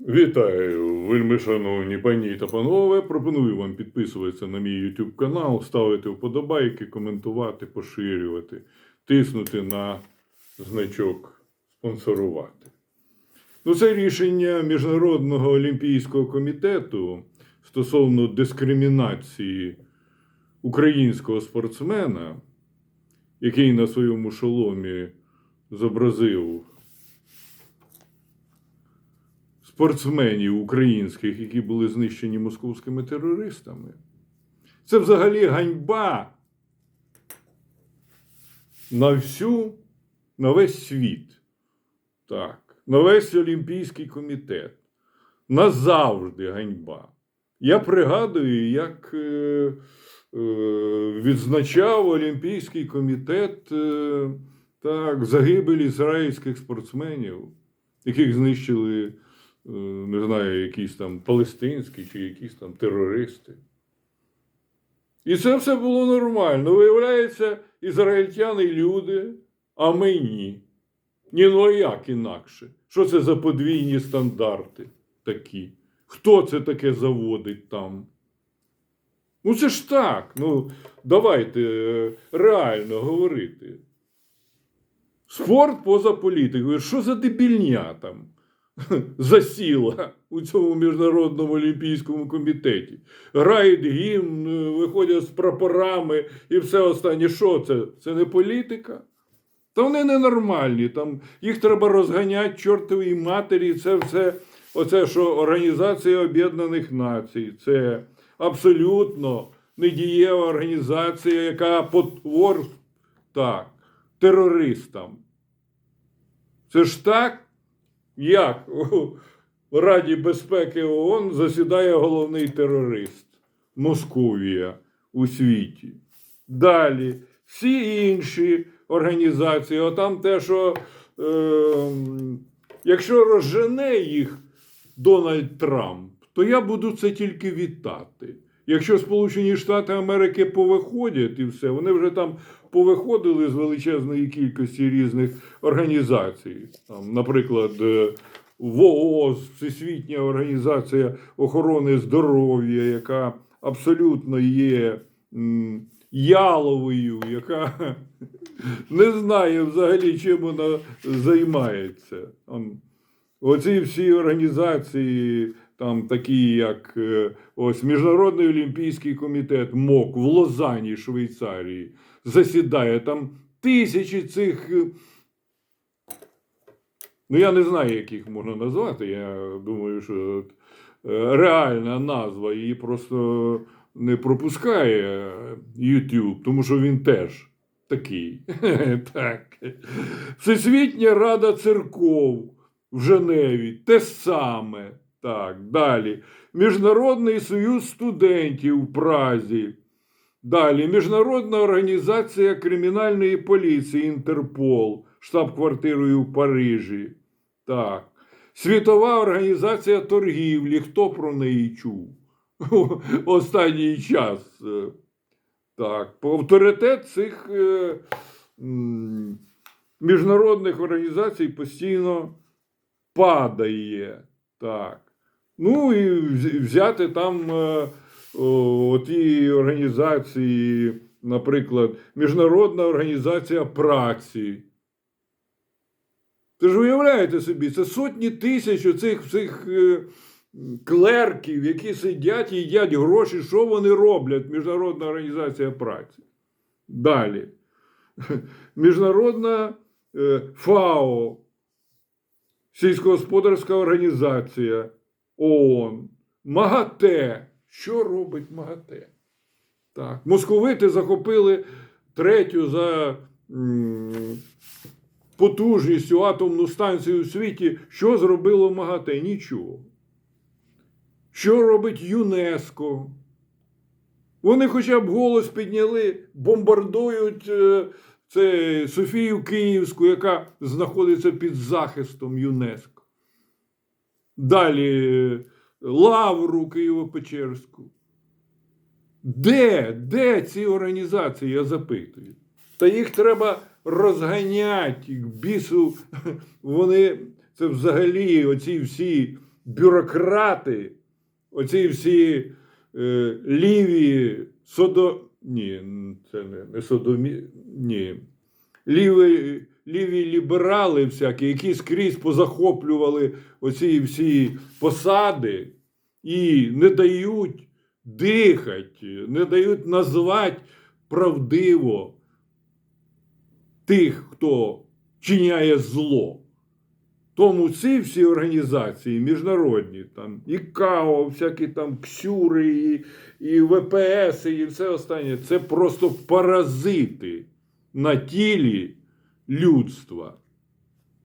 Вітаю, вельми шановні пані та панове. Пропоную вам підписуватися на мій YouTube канал, ставити вподобайки, коментувати, поширювати, тиснути на значок спонсорувати. Ну, це рішення Міжнародного олімпійського комітету стосовно дискримінації українського спортсмена, який на своєму шоломі зобразив спортсменів українських, які були знищені московськими терористами. Це взагалі ганьба на всю, на весь світ. Так, на весь Олімпійський комітет. Назавжди ганьба. Я пригадую, як е, е, відзначав Олімпійський комітет е, так, загибель ізраїльських спортсменів, яких знищили не знаю, якісь там палестинські чи якісь там терористи. І це все було нормально. Виявляється, ізраїльтяни люди, а ми ні. Ні, ну а як інакше? Що це за подвійні стандарти такі? Хто це таке заводить там? Ну, це ж так. Ну, давайте е, реально говорити. Спорт поза політикою. Що за дебільня там засіла у цьому міжнародному олімпійському комітеті? Грають гімн, е, виходять з прапорами і все останнє. Що це? Це не політика? Та вони ненормальні. Там їх треба розганяти чортовій матері. Це все, оце що Організація Об'єднаних Націй. Це абсолютно недієва організація, яка потвор так, терористам. Це ж так, як у Раді безпеки ООН засідає головний терорист Московія у світі. Далі всі інші організації, отам те, що е, якщо розжене їх Дональд Трамп, то я буду це тільки вітати. Якщо Сполучені Штати Америки повиходять і все, вони вже там повиходили з величезної кількості різних організацій. Там, наприклад, е, ВООЗ, Всесвітня організація охорони здоров'я, яка абсолютно є яловою, яка не знає взагалі, чим вона займається. Оці всі організації, там такі, як е, ось Міжнародний олімпійський комітет МОК в Лозані, Швейцарії, засідає там тисячі цих. е, Ну, я не знаю, як їх можна назвати. Я думаю, що е, реальна назва її просто не пропускає YouTube, тому що він теж такий. так. Всесвітня Рада церков в Женеві те саме. Так, далі. Міжнародний союз студентів в Празі. Далі. Міжнародна організація кримінальної поліції Інтерпол, штаб-квартирою в Парижі. Так. Світова організація торгівлі. Хто про неї чув? Останній час. Так. Авторитет цих е, міжнародних організацій постійно падає. Так. Ну і взяти там е, о, організації, наприклад, Міжнародна організація праці. Ти ж уявляєте собі, це сотні тисяч оцих всіх е, клерків, які сидять і їдять гроші, що вони роблять, Міжнародна організація праці. Далі. Міжнародна е, ФАО, сільськогосподарська організація ООН, МАГАТЕ. Що робить МАГАТЕ? Так. Московити захопили третю за потужністю атомну станцію у світі. Що зробило МАГАТЕ? Нічого. Що робить ЮНЕСКО? Вони хоча б голос підняли, бомбардують е, це Софію Київську, яка знаходиться під захистом ЮНЕСКО. Далі е, Лавру Києво-Печерську. Де? Де ці організації? Я запитую. Та їх треба розганяти, бісу. Вони це взагалі оці всі бюрократи, оці всі е, ліві содо. Ні, це не, не содомі. Ні. Ліві, ліві ліберали всякі, які скрізь позахоплювали оці всі посади і не дають дихати, не дають назвати правдиво тих, хто чиняє зло. Тому ці всі організації міжнародні, там і КАО, всякі там КСЮРи, і, і ВПС, і все останнє, це просто паразити на тілі людства.